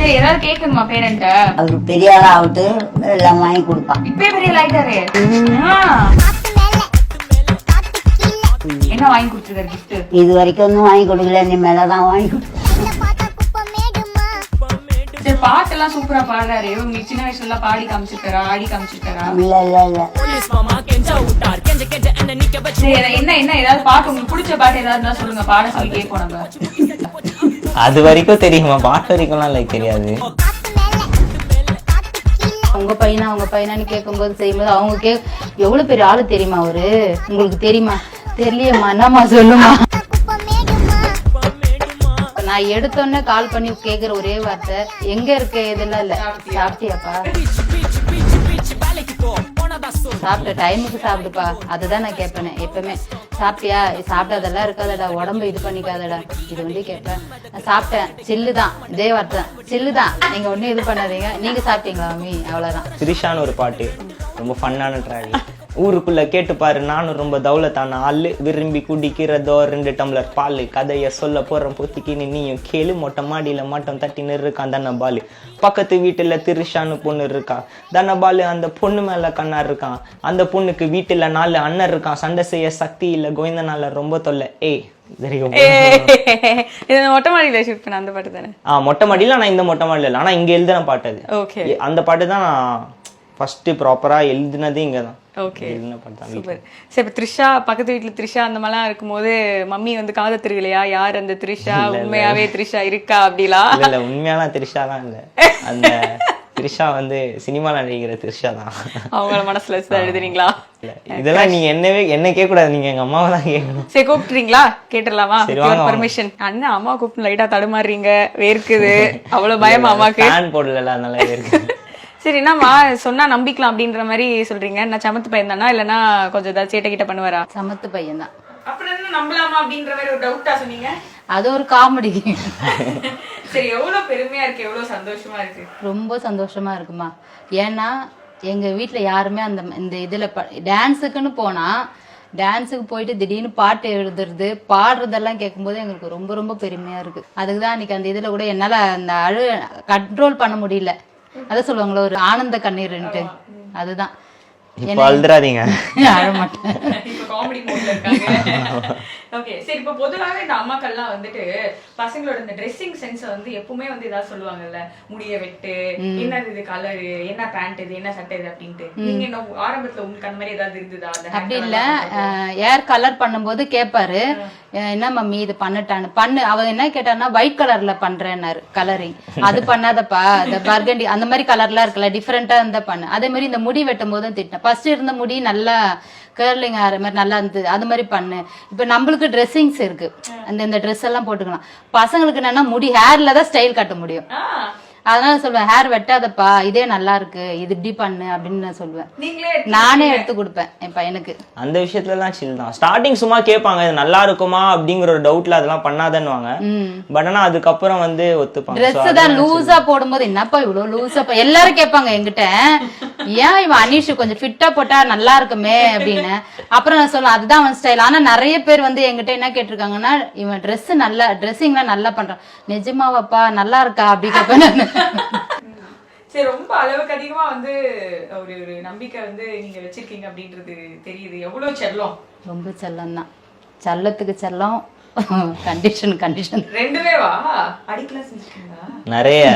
சரி ஏதாவது கேட்கணுமா பேரண்ட்ட? அவர் பெரிய ஆளா ஆகட்டு எல்லாம் வாங்கி கொடுப்பான். பெரிய என்ன வாங்கி கொடுத்துருக்காரு gift? இது வரைக்கும் ஒன்றும் வாங்கி கொடுக்கல இனிமேல தான் வாங்கி கொடுப்பேன். சரி பாட்டெல்லாம் சூப்பரா பாடுறாரு. உங்களுக்கு சின்ன வயசுல எல்லாம் பாடி காமிச்சிருக்காரா ஆடி காமிச்சிருக்காரா? இல்ல இல்ல இல்ல. சரி என்ன என்ன ஏதாவது பாட்டு உங்களுக்கு பிடிச்ச பாட்டு ஏதாவது இருந்தா சொல்லுங்க. பாட சொல்லி கேட்போம் நம்ம. அது வரைக்கும் தெரியுமா? பாட்டு வரைக்கும்லாம் லைக் தெரியாது. அவங்க பையனா அவங்க பையனான்னு கேட்கும்போது செய்யும்போது அவங்க கே எவ்வளவு பெரிய ஆளு தெரியுமா அவரு? உங்களுக்கு தெரியுமா? தெரியலையம்மா என்னம்மா சொல்லுமா? நான் எடுத்தோன்னே கால் பண்ணி கேட்குற ஒரே வார்த்தை எங்க இருக்க? இதெல்லாம் இல்ல. சாப்பிட்டியாப்பா? சாப்பிட்ட டைமுக்கு சாப்பிடுப்பா. அதுதான் நான் கேட்பேன். எப்பவுமே சாப்பிட்டியா? சாப்பிட்டதெல்லாம் இருக்காதடா. உடம்பு இது பண்ணிக்காதடா. இது வந்து கேட்பேன். நான் சாப்பிட்டேன். சில்லு தான். இதே வார்த்தை. சில்லு தான். நீங்க ஒன்றும் இது பண்ணாதீங்க. நீங்க சாப்பிட்டீங்களா மீ அவ்வளவுதான். திரிஷான்னு ஒரு பாட்டு. ரொம்ப ஃபன்னான ட்ராக் ஊருக்குள்ள கேட்டு பாரு நானும் ரொம்ப தௌலத்தான? ஆளு விரும்பி குடிக்கிறதோ ரெண்டு டம்ளர் பால் கதைய சொல்ல போறேன் பொத்திக்கின்னு நீயும் கேளு மொட்டை மாடியில மாட்டம் தட்டின்னு இருக்கான் தனபாலு. பக்கத்து வீட்டுல திரிஷான்னு பொண்ணு இருக்கா? தனபாலு அந்த பொண்ணு மேல கண்ணா இருக்கான். அந்த பொண்ணுக்கு வீட்டுல நாலு அண்ணன் இருக்கான். சண்டை செய்ய சக்தி இல்ல கோவிந்தனால ரொம்ப தொல்லை. ஏய் மொட்டை மாடியில ஷூட் பண்ண அந்த பாட்டு தானே? ஆ மொட்டை மாடியில ஆனா இந்த மொட்டை மாடியில இல்ல. ஆனா இங்க எழுதின பாட்டு அது. அந்த பாட்டு தான் நான் ஃபர்ஸ்ட் ப்ராப்பரா எழுதினதே இங்க தான் ஓகே தான். சூப்பர் சரி இப்ப த்ரிஷா பக்கத்து வீட்டுல த்ரிஷா அந்த மாதிரிலாம் இருக்கும்போது மம்மி வந்து காதை திருவிலையா யார் அந்த த்ரிஷா? உண்மையாவே த்ரிஷா இருக்கா அப்படிலாம் இல்ல உண்மையான த்ரிஷாலாம் இல்ல. அந்த த்ரிஷா வந்து சினிமால நடிக்கிற த்ரிஷா தான். அவங்கள மனசுல எழுதுறீங்களா? இல்ல இதெல்லாம் நீங்க என்னவே என்ன கேட்க கூடாது நீங்க எங்க அம்மாவை தான் கேட்கணும். சரி கூப்பிட்டுறீங்களா? கேட்டுடலாமா. பர்மிஷன் அண்ணா அம்மா கூப்பிட்டு லைட்டா தடுமாறுறீங்க. வேர்க்குது. அவ்வளவு பயமா அம்மாக்கு? போடல அதனால இருக்கு சரி என்னம்மா? சொன்னா நம்பிக்கலாம் அப்படின்ற மாதிரி சொல்றீங்க. நான் சமத்து பையன் தானா இல்லனா கொஞ்சம் ஏதாவது சேட்டை கிட்ட பண்ணுவாரா? சமத்து பையன் தான் அப்புறம் என்ன நம்பலாமா அப்படின்ற மாதிரி ஒரு டவுட்டா சொன்னீங்க? அது ஒரு காமெடி சரி எவ்வளவு பெருமையா இருக்கு எவ்வளவு சந்தோஷமா இருக்கு? ரொம்ப சந்தோஷமா இருக்குமா? ஏன்னா எங்க வீட்ல யாருமே அந்த இந்த இதுல டான்ஸுக்குன்னு போனா டான்ஸுக்கு போயிட்டு திடீர்னு பாட்டு எழுதுறது பாடுறதெல்லாம் கேட்கும்போது எங்களுக்கு ரொம்ப ரொம்ப பெருமையா இருக்கு. அதுக்கு தான் அன்னைக்கு அந்த இதுல கூட என்னால அந்த அழு கண்ட்ரோல் பண்ண முடியல. அதான் சொல்லுவாங்களே ஒரு ஆனந்த கண்ணீர்ன்ட்டு. அதுதான். இப்ப அழுதுறாதீங்க. அழ மாட்டேன் இப்ப காமெடி மோட்ல இருக்காங்க. ஓகே சரி இப்ப பொதுவாவே இந்த அம்மாக்கள்லாம் வந்துட்டு பசங்களோட இந்த ட்ரெஸ்ஸிங் சென்ஸ் வந்து எப்பவுமே வந்து ஏதாவது சொல்லுவாங்கல்ல? முடிய வெட்டு என்னது இது கலரு என்ன பேண்ட் இது என்ன சட்டை இது அப்படின்ட்டு. நீங்க என்ன ஆரம்பத்துல உங்களுக்கு அந்த மாதிரி ஏதாவது இருந்ததா? அப்படி இல்ல. ஏர் கலர் பண்ணும்போது கேட்பாரு என்ன மம்மி இது பண்ணட்டான்னு. பண்ணு. அவ என்ன கேட்டான்னா ஒயிட் கலர்ல பண்றேன்னாரு கலரிங் அது பண்ணாதப்பா. இந்த பர்கண்டி அந்த மாதிரி கலர்லாம் இருக்குல்ல டிஃப்ரெண்டா இருந்தா பண்ணு. அதே மாதிரி இந்த முடி வெட்டும் போதும் திட்டினேன். ஃபர்ஸ்ட் இருந்த முடி நல்லா கேர்லிங் ஆகிற மாதிரி நல்லா இருந்தது. அது மாதிரி பண்ணு. இப்ப நம்மளுக்கு ட்ரெஸ்ஸிங்ஸ் இருக்கு. அந்த இந்த ட்ரெஸ் எல்லாம் போட்டுக்கலாம். பசங்களுக்கு என்னன்னா முடி ஹேர்ல தான் ஸ்டைல் காட்ட முடியும். அதனால சொல்லுவேன் ஹேர் வெட்டாதப்பா இதே நல்லா இருக்கு இது இப்படி பண்ணு அப்படின்னு நான் சொல்லுவேன் நீங்களே நானே எடுத்து கொடுப்பேன் என் பையனுக்கு. அந்த விஷயத்துலலாம் சில் தான். ஸ்டார்டிங் சும்மா கேட்பாங்க இது நல்லா இருக்குமா அப்படிங்கிற ஒரு டவுட்ல அதெல்லாம் பண்ணாதன்னுவாங்க. பட் ஆனா அதுக்கப்புறம் வந்து ஒத்துப்பாங்க. ட்ரெஸ் தான் லூசா போடும்போது என்னப்பா இவ்வளவு லூசா போ? எல்லாரும் கேட்பாங்க என்கிட்ட. ஏன் இவன் அனீஷ் கொஞ்சம் ஃபிட்டா போட்டா நல்லா இருக்குமே அப்படின்னு. அப்புறம் நான் சொல்லுவேன் அதுதான் அவன் ஸ்டைல் ஆனா நிறைய பேர் வந்து என்கிட்ட என்ன கேட்டிருக்காங்கன்னா இவன் Dress நல்லா ட்ரெஸ்ஸிங்லாம் நல்லா பண்றான். நிஜமாவாப்பா நல்லா இருக்கா அப்படி கேட்பேன் நானு. சரி ரொம்ப அளவுக்கு அதிகமா வந்து ஒரு ஒரு நம்பிக்கை வந்து நீங்க வச்சிருக்கீங்க அப்படின்றது தெரியுது. எவ்வளவு செல்லம்? ரொம்ப செல்லம் தான் செல்லத்துக்கு செல்லம் கண்டிஷன் கண்டிஷன் ரெண்டுமே வா அடிக்கலாம் நிறைய.